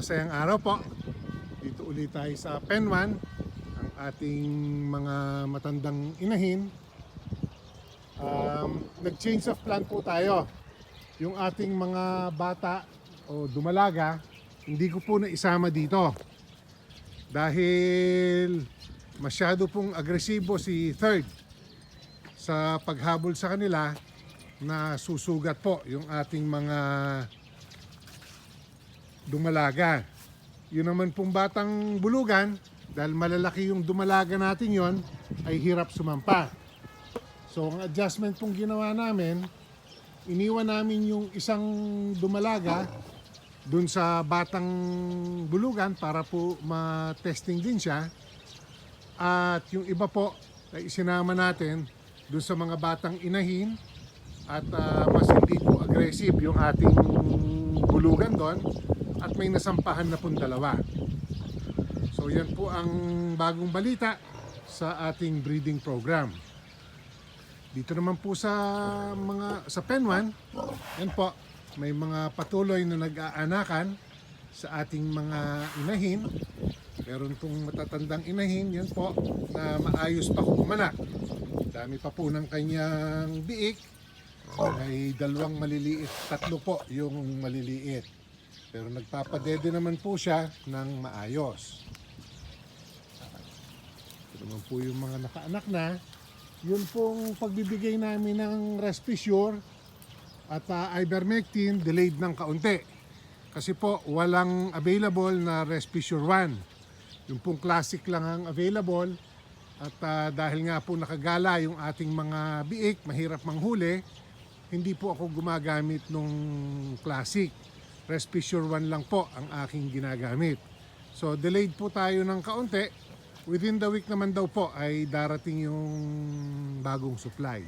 masayang araw po. Dito ulit tayo sa Penwan, ang ating mga matandang inahin. Um, nag-change of plan po tayo. Yung ating mga bata o dumalaga, hindi ko po naisama dito. Dahil masyado pong agresibo si Third sa paghabol sa kanila na susugat po yung ating mga dumalaga. Yun naman pong batang bulugan, dahil malalaki yung dumalaga natin yon ay hirap sumampa. So ang adjustment pong ginawa namin, iniwan namin yung isang dumalaga dun sa batang bulugan para po ma-testing din siya. At yung iba po ay isinama natin dun sa mga batang inahin at ah, mas hindi po aggressive yung ating bulugan doon at may nasampahan na pong dalawa. So yan po ang bagong balita sa ating breeding program. Dito naman po sa mga sa Penwan, yan po, may mga patuloy na nag-aanakan sa ating mga inahin. Meron pong matatandang inahin, yan po, na maayos pa kumanak. Dami pa po ng kanyang biik. May dalawang maliliit, tatlo po yung maliliit. Pero nagpapadede naman po siya ng maayos. Ito naman po yung mga nakaanak na. Yun pong pagbibigay namin ng Respisure at uh, Ivermectin delayed ng kaunti. Kasi po walang available na Respisure 1. Yung pong classic lang ang available. At ah, dahil nga po nakagala yung ating mga biik, mahirap manghuli, hindi po ako gumagamit nung classic. Respisure 1 lang po ang aking ginagamit. So delayed po tayo ng kaunti. Within the week naman daw po ay darating yung bagong supply.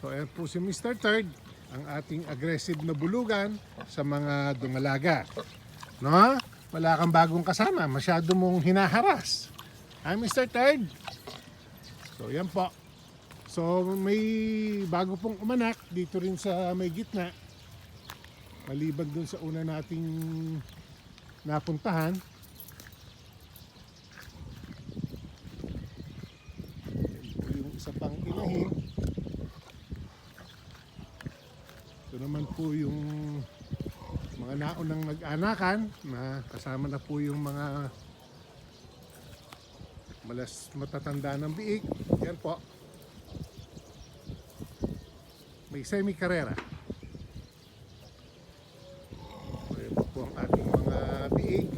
So ayan po si Mr. Third, ang ating aggressive na bulugan sa mga dumalaga. No? Wala kang bagong kasama, masyado mong hinaharas. Ha, Mr. Third? So yan po. So may bago pong umanak dito rin sa may gitna. Maliban dun sa una nating napuntahan. Yung isa pang inahin. Ito naman po yung mga naunang nag-anakan na kasama na po yung mga malas matatanda ng biik. Yan po. May semi-karera. So, yan po ang ating mga biik.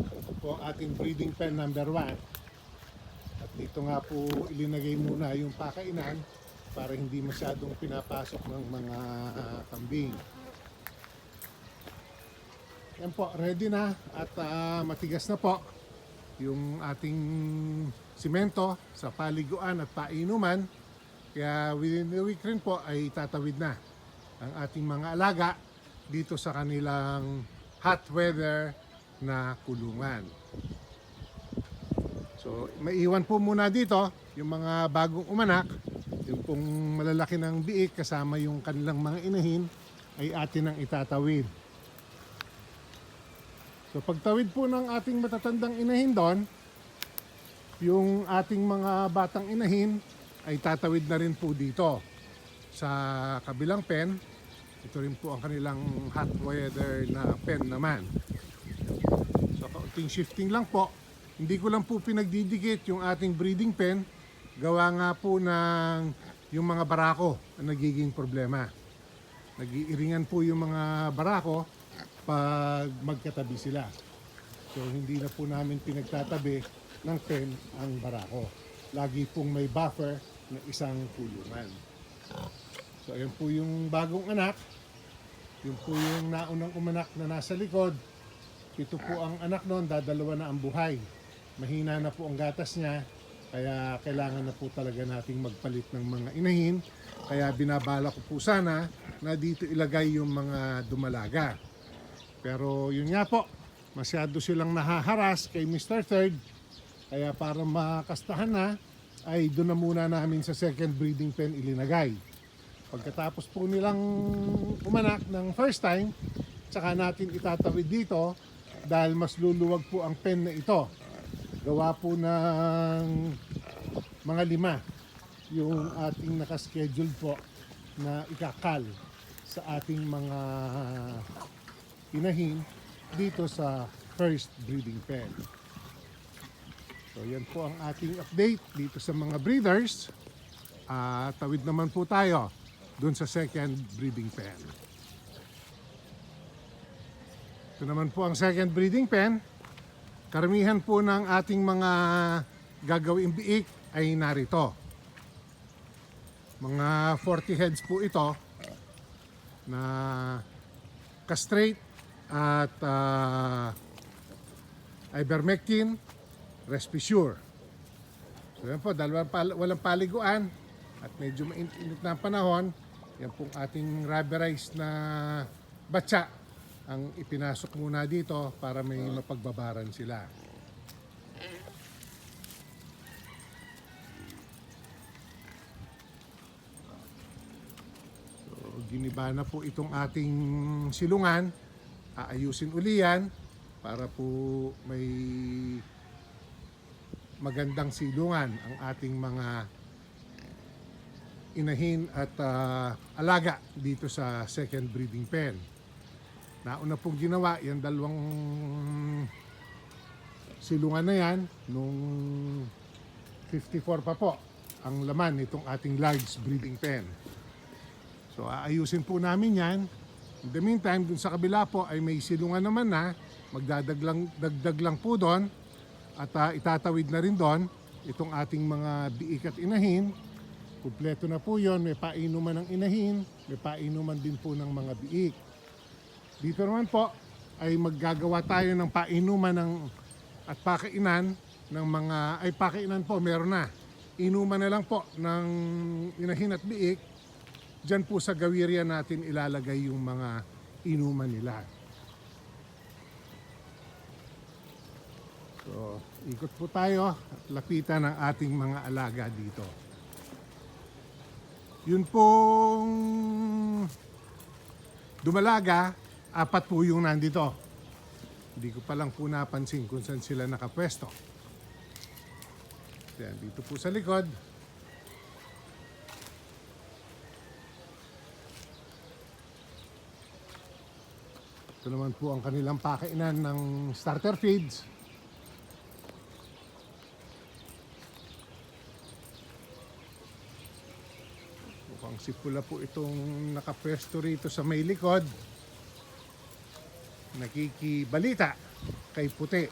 Ito po ang ating breeding pen number 1. At dito nga po ilinagay muna yung pakainan para hindi masyadong pinapasok ng mga ah, kambing. Yan po, ready na at ah, matigas na po yung ating simento sa paliguan at painuman. Kaya within the week rin po ay tatawid na ang ating mga alaga dito sa kanilang hot weather na kulungan. So, maiwan po muna dito yung mga bagong umanak, yung pong malalaki ng biik kasama yung kanilang mga inahin ay atin ang itatawid. So pagtawid po ng ating matatandang inahin doon, yung ating mga batang inahin ay tatawid na rin po dito sa kabilang pen. Ito rin po ang kanilang hot weather na pen naman. So kaunting shifting lang po. Hindi ko lang po pinagdidikit yung ating breeding pen. Gawa nga po ng yung mga barako ang nagiging problema. Nag-iiringan po yung mga barako pag magkatabi sila. So hindi na po namin pinagtatabi ng pen ang barako. Lagi pong may buffer na isang kulungan. So ayan po yung bagong anak. Yung po yung naunang umanak na nasa likod. Ito po ang anak noon, dadalawa na ang buhay. Mahina na po ang gatas niya. Kaya kailangan na po talaga nating magpalit ng mga inahin. Kaya binabala ko po sana na dito ilagay yung mga dumalaga. Pero yun nga po, masyado silang nahaharas kay Mr. Third. Kaya para makastahan na, ay doon na muna namin sa second breeding pen ilinagay. Pagkatapos po nilang umanak ng first time, tsaka natin itatawid dito dahil mas luluwag po ang pen na ito. Gawa po ng mga lima yung ating nakaschedule po na ikakal sa ating mga inahin dito sa first breeding pen. So yan po ang ating update dito sa mga breeders. Ah, tawid naman po tayo dun sa second breeding pen. Ito naman po ang second breeding pen. Karamihan po ng ating mga gagawing biik ay narito. Mga 40 heads po ito na castrate at uh, ivermectin, Respisure. So yan po, dahil walang, pal- walang paliguan at medyo mainit na panahon, yan pong ating rubberized na batsa ang ipinasok muna dito para may mapagbabaran sila. So, giniba na po itong ating silungan. Aayusin uli yan para po may magandang silungan ang ating mga inahin at ah, alaga dito sa second breeding pen. Nauna pong ginawa yung dalawang silungan na yan nung 54 pa po ang laman nitong ating large breeding pen. So aayusin po namin yan. In the meantime, dun sa kabila po ay may silungan naman na magdadaglang dagdag lang po doon at ah, itatawid na rin doon itong ating mga biik at inahin. Kumpleto na po yon, may painuman ng inahin, may painuman din po ng mga biik. Dito naman po ay maggagawa tayo ng painuman ng at pakainan ng mga ay pakainan po meron na. Inuman na lang po ng inahin at biik. Diyan po sa gawirya natin ilalagay yung mga inuman nila. So, ikot po tayo at lapitan ng ating mga alaga dito. Yun pong dumalaga, apat po yung nandito. Hindi ko pa lang po napansin kung saan sila nakapwesto. Yan, dito po sa likod. Ito naman po ang kanilang pakainan ng starter feeds. Mukhang si Pula po itong nakapwesto rito sa may likod. Nakikibalita kay Puti.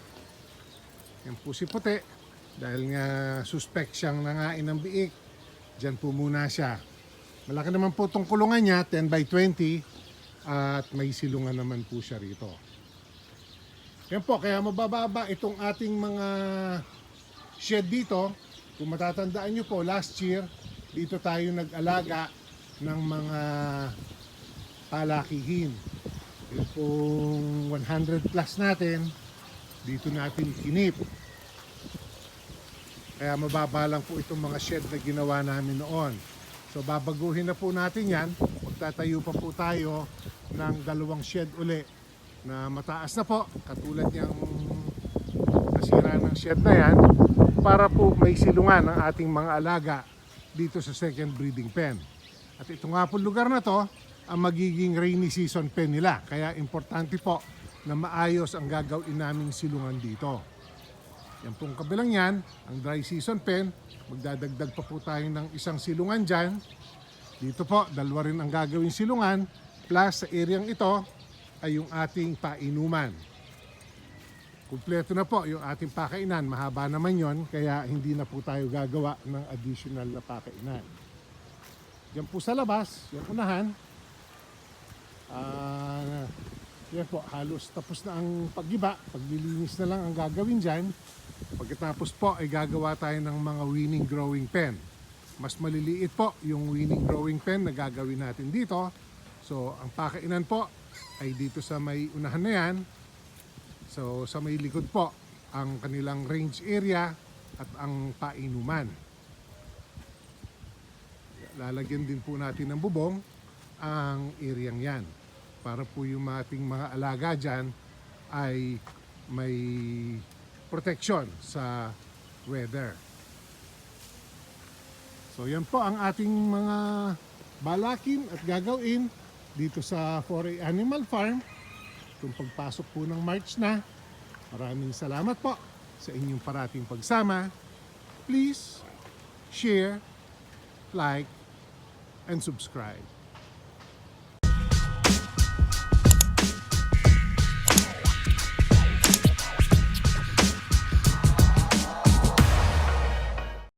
Yan po si Puti. Dahil nga suspect siyang nangain ng biik. Diyan po muna siya. Malaki naman po itong kulungan niya, 10 by 20. At may silungan naman po siya rito. Yan po, kaya mabababa itong ating mga shed dito. Kung matatandaan nyo po, last year, dito tayo nag-alaga ng mga palakihin. Pong 100 plus natin, dito natin kinip. Kaya mababa lang po itong mga shed na ginawa namin noon. So babaguhin na po natin yan. Magtatayo pa po tayo ng dalawang shed uli na mataas na po. Katulad yung nasira ng shed na yan para po may silungan ang ating mga alaga dito sa second breeding pen. At ito nga po lugar na to ang magiging rainy season pen nila. Kaya importante po na maayos ang gagawin naming silungan dito. Yan pong kabilang yan, ang dry season pen, magdadagdag pa po tayo ng isang silungan dyan. Dito po, dalawa rin ang gagawin silungan, plus sa areang ito ay yung ating painuman. Kumpleto na po yung ating pakainan, mahaba naman yon kaya hindi na po tayo gagawa ng additional na pakainan. Yan po sa labas, yung unahan, Ah, yan po, halos tapos na ang paggiba. Paglilinis na lang ang gagawin dyan. Pagkatapos po ay gagawa tayo ng mga winning growing pen. Mas maliliit po yung winning growing pen na gagawin natin dito. So, ang pakainan po ay dito sa may unahan na yan. So, sa may likod po, ang kanilang range area at ang painuman. lalagyan din po natin ng bubong ang areang yan para po yung ating mga alaga dyan ay may protection sa weather. So yan po ang ating mga balakin at gagawin dito sa Foray Animal Farm. Kung pagpasok po ng March na, maraming salamat po sa inyong parating pagsama. Please share, like, and subscribe.